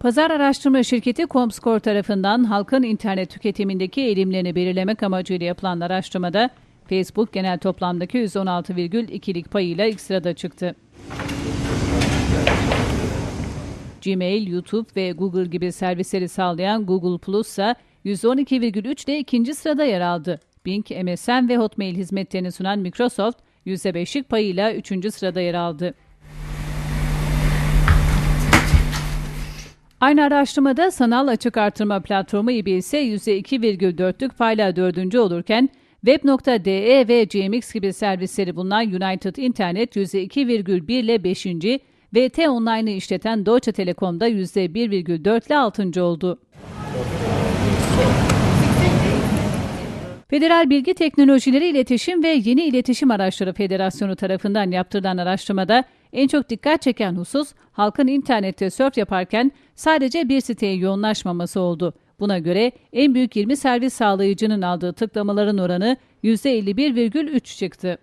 Pazar araştırma şirketi Comscore tarafından halkın internet tüketimindeki eğilimlerini belirlemek amacıyla yapılan araştırmada Facebook genel toplamdaki %16,2'lik payıyla ilk sırada çıktı. Gmail, YouTube ve Google gibi servisleri sağlayan Google Plus ise %12,3 ile ikinci sırada yer aldı. Bing, MSN ve Hotmail hizmetlerini sunan Microsoft %5'lik payıyla üçüncü sırada yer aldı. Aynı araştırmada sanal açık artırma platformu IBI ise %2,4'lük payla dördüncü olurken Web.de ve GMX gibi servisleri bulunan United Internet %2,1 ile 5. ve T-Online'ı işleten Deutsche Telekom da %1,4 ile 6. oldu. Federal Bilgi Teknolojileri İletişim ve Yeni İletişim Araçları Federasyonu tarafından yaptırılan araştırmada en çok dikkat çeken husus halkın internette sörf yaparken sadece bir siteye yoğunlaşmaması oldu. Buna göre en büyük 20 servis sağlayıcının aldığı tıklamaların oranı %51,3 çıktı.